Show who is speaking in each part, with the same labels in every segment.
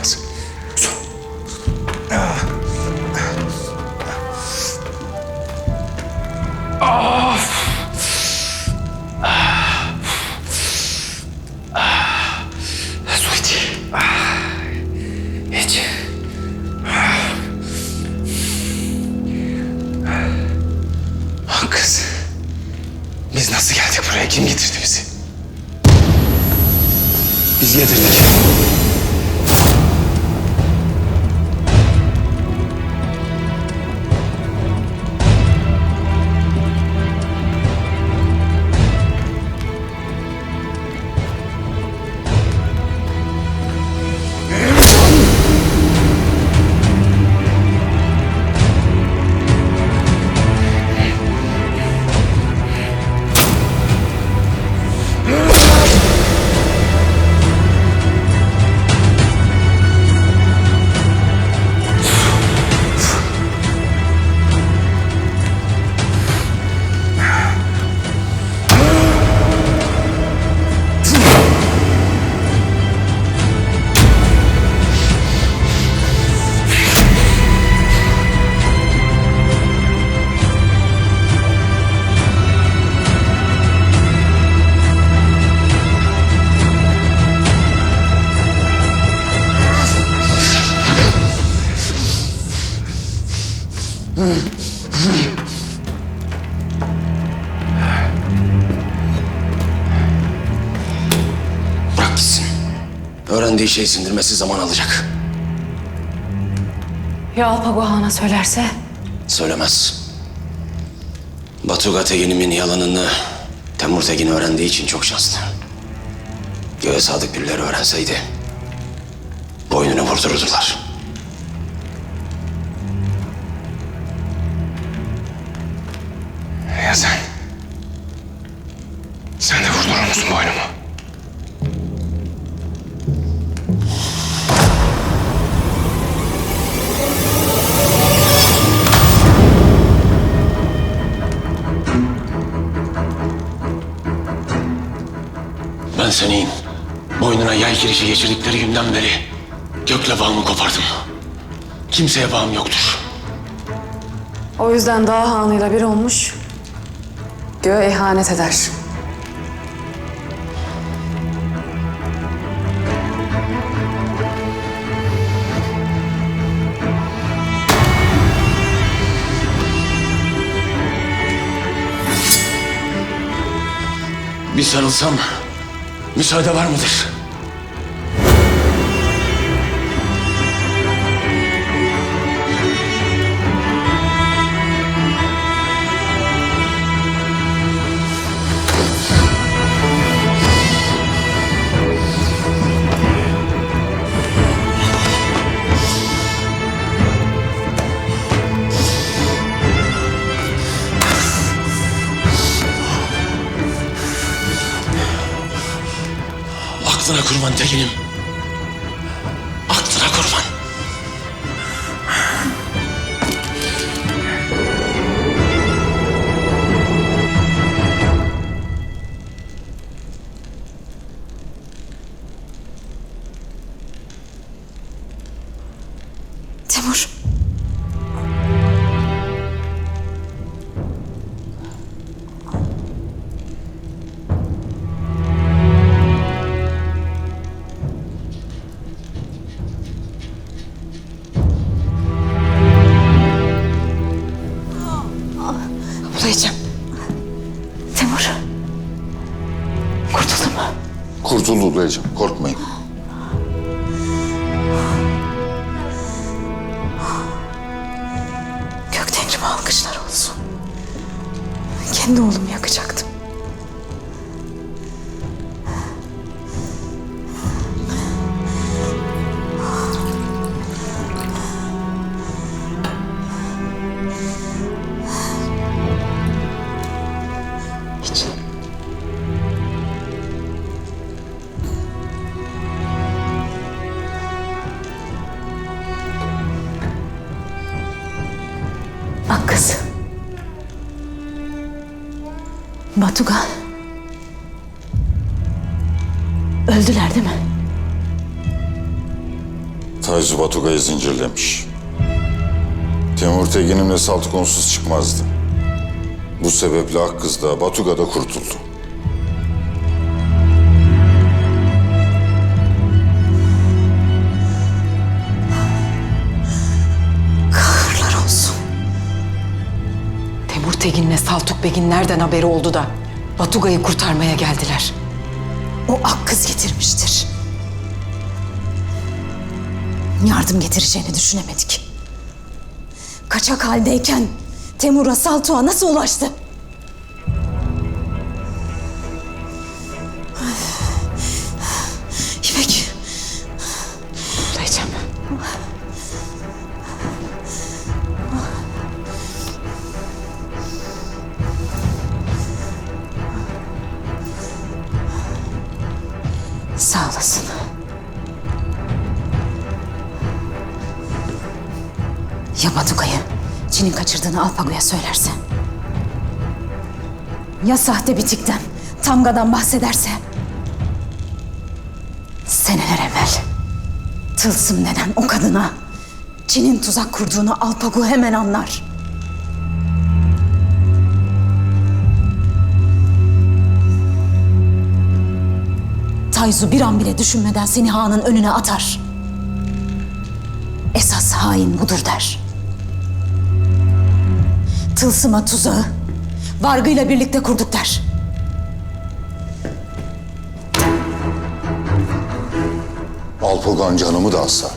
Speaker 1: biraz. Su iç. İç. Ah kız. Biz nasıl geldik buraya? Kim getirdi bizi? Biz getirdik. Bırak gitsin. Öğrendiği şey sindirmesi zaman alacak.
Speaker 2: Ya Alpagohan'a söylerse?
Speaker 1: Söylemez. Batuga Tegin'imin yalanını Temur Tegin öğrendiği için çok şanslı. Göğe sadık birileri öğrenseydi boynunu vurdururdular. Ya sen? Ben senin boynuna yay kirişi geçirdikleri günden beri gökle bağımı kopardım. Kimseye bağım yoktur.
Speaker 2: O yüzden dağ hanıyla bir olmuş, göğe ihanet eder.
Speaker 1: Bir sarılsam müsaade var mıdır? Aklına kurban tekinim. Aklına kurban.
Speaker 2: Timur. Kurtuldu
Speaker 3: dayıcığım, korkmayın.
Speaker 2: Gök Tengrime alkışlar olsun. Kendi oğlumu yakacaktım. Batugan. Öldüler değil mi?
Speaker 3: Tayzu Batugay'ı zincirlemiş. Temur Tegin'in ve Saltık onsuz çıkmazdı. Bu sebeple Akkız da Batuga da kurtuldu.
Speaker 4: Kahırlar olsun. Temur Tegin'le Saltuk Begin nereden haberi oldu da Batuga'yı kurtarmaya geldiler.
Speaker 5: O ak kız getirmiştir. Yardım getireceğini düşünemedik. Kaçak haldeyken Temur'a Saltuğa nasıl ulaştı? İpek,
Speaker 4: Bulayacağım.
Speaker 5: Kaçırdığını Alpago'ya söylerse? Ya sahte bitikten, Tamga'dan bahsederse? Seneler evvel Tılsım denen o kadına Çin'in tuzak kurduğunu Alpago hemen anlar. Tayzu bir an bile düşünmeden seni Han'ın önüne atar. Esas hain budur der. Tılsıma tuzağı Vargı'yla birlikte kurduk der.
Speaker 3: Alpogan canımı da alsa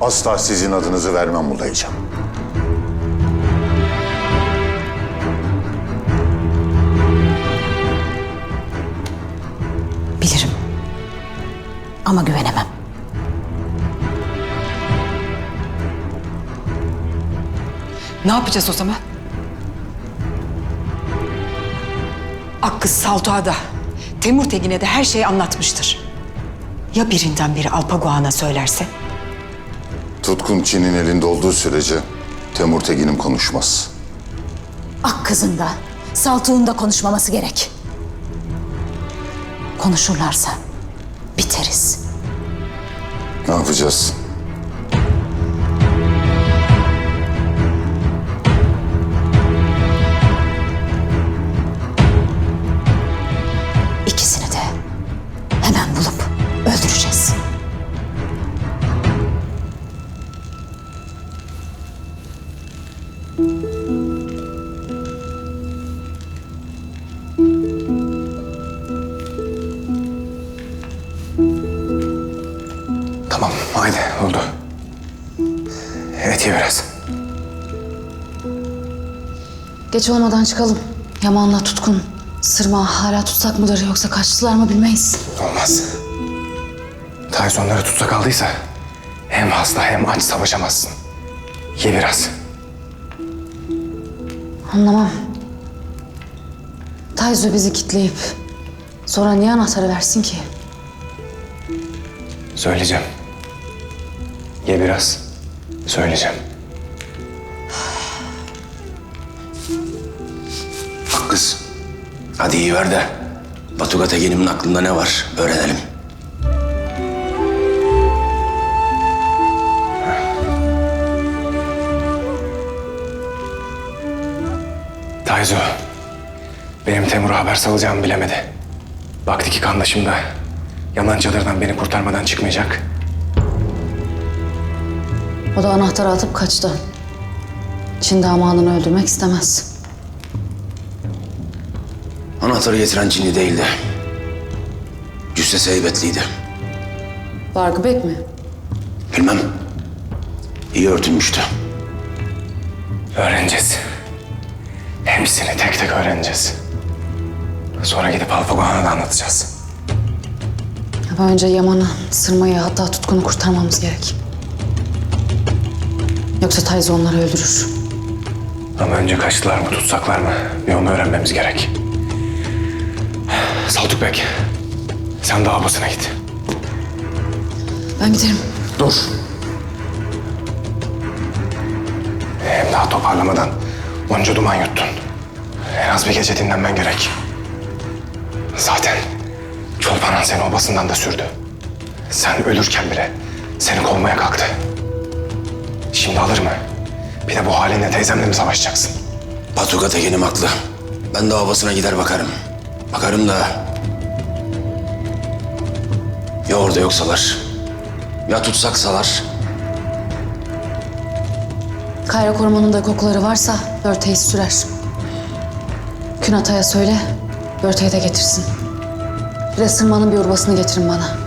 Speaker 3: asla sizin adınızı vermem bulayacağım.
Speaker 5: Bilirim. Ama güvenemem.
Speaker 4: Ne yapacağız o zaman? Akkız Saltuğa da Temur Tegin'e de her şeyi anlatmıştır. Ya birinden biri Alpaguan'a söylerse?
Speaker 3: Tutkun Çin'in elinde olduğu sürece Temur Tegin'im konuşmaz.
Speaker 5: Ak kızın da, Saltuğun da konuşmaması gerek. Konuşurlarsa biteriz.
Speaker 3: Ne yapacağız?
Speaker 6: Tamam, haydi oldu. Evet, ye biraz.
Speaker 2: Geç olmadan çıkalım. Yaman'la Tutkun, Sırma hala tutsak mıdır yoksa kaçtılar mı bilmeyiz.
Speaker 6: Olmaz. Tayz onları tutsak aldıysa hem hasta hem aç savaşamazsın. Ye biraz.
Speaker 2: Anlamam. Tayzo bizi kitleyip sonra niye anahtarı versin ki?
Speaker 6: Söyleyeceğim. Ye biraz. Söyleyeceğim.
Speaker 1: Kız. Hadi iyi ver de. Batuga Tegin'imin aklında ne var öğrenelim.
Speaker 6: Tayzo, benim Temur'a haber salacağımı bilemedi. Baktı ki kandaşım da Yaman çadırdan beni kurtarmadan çıkmayacak.
Speaker 2: O da anahtarı atıp kaçtı. Çin damadını öldürmek istemez.
Speaker 1: Anahtarı getiren Çinli değildi. Cüssesi heybetliydi.
Speaker 2: Bargıbek mi?
Speaker 1: Bilmem. İyi örtünmüştü.
Speaker 6: Öğreneceğiz. Hepsini tek tek öğreneceğiz. Sonra gidip Alpagohan'a da anlatacağız.
Speaker 2: Ama önce Yaman'ı, Sırma'yı hatta Tutkun'u kurtarmamız gerek. Yoksa Tayzo onları öldürür.
Speaker 6: Ama önce kaçtılar mı tutsaklar mı bir onu öğrenmemiz gerek. Saltuk Bek, sen de ablasına git.
Speaker 2: Ben giderim.
Speaker 6: Dur. Hem daha toparlamadan onca duman yuttun. En az bir gece dinlenmen gerek. Zaten Çolpanan seni obasından da sürdü. Sen ölürken bile seni kovmaya kalktı. Şimdi alır mı? Bir de bu halinle teyzemle mi savaşacaksın?
Speaker 1: Batuga Tekin'im haklı. Ben de havasına gider bakarım. Bakarım da... Ya orada yoksalar? Ya tutsaksalar?
Speaker 2: Kayra korumanın da kokuları varsa börteyi sürer. Künatay'a söyle, börteyi de getirsin. Bir de bir urbasını getirin bana.